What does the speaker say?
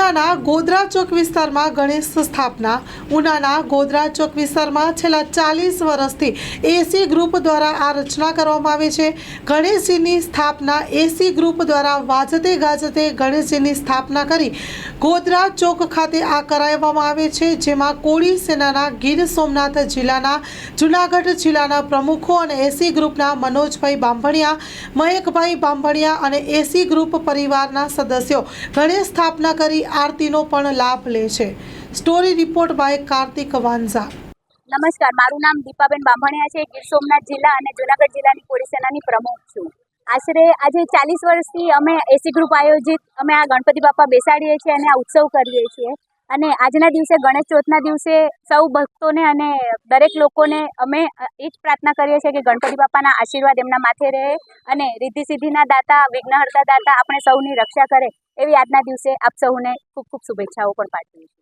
ઉનાના ગોધરા ચોક વિસ્તારમાં ગણેશ સ્થાપના. ઉનાના ગોધરા ચોક વિસ્તારમાં છેલ્લા ચાલીસ વર્ષથી એસી ગ્રુપ દ્વારા આ રચના કરવામાં આવે છે. ગણેશજીની સ્થાપના એસી ગ્રુપ દ્વારા વાજતે ગાજતે ગણેશજીની સ્થાપના કરી ગોધરા ચોક ખાતે આ કરાવવામાં આવે છે, જેમાં કોળી સેનાના ગીર સોમનાથ જિલ્લાના જુનાગઢ જિલ્લાના પ્રમુખો અને એસી ગ્રુપના મનોજભાઈ બાંભણિયા મહેકભાઈ બાંભણિયા અને એસી ગ્રુપ પરિવારના સદસ્યો ગણેશ સ્થાપના કરી આરતીનો પણ લાભ લે છે. Story report by Kartik Vanza. નમસ્કાર, મારું નામ દીપાબેન બાંભણિયા છે. ગીર સોમનાથ જિલ્લા અને જુનાગઢ જિલ્લાની પોલીસ સેનાની પ્રમુખ છું. આશરે આજે ચાલીસ વર્ષથી અમે એસી ગ્રુપ આયોજિત, અમે આ ગણપતિ બાપા બેસાડીએ છીએ અને આ ઉત્સવ કરીએ છીએ. અને આજના દિવસે ગણેશ ચોથના દિવસે સૌ ભક્તોને અને દરેક લોકોને અમે એ જ પ્રાર્થના કરીએ છીએ કે ગણપતિ બાપાના આશીર્વાદ એમના માથે રહે અને રિદ્ધિ સિદ્ધિના દાતા, વિઘ્નહર્તા દાતા આપણે સૌની રક્ષા કરે એવી આજના દિવસે આપ સૌને ખૂબ ખૂબ શુભેચ્છાઓ પણ પાઠવીએ છીએ.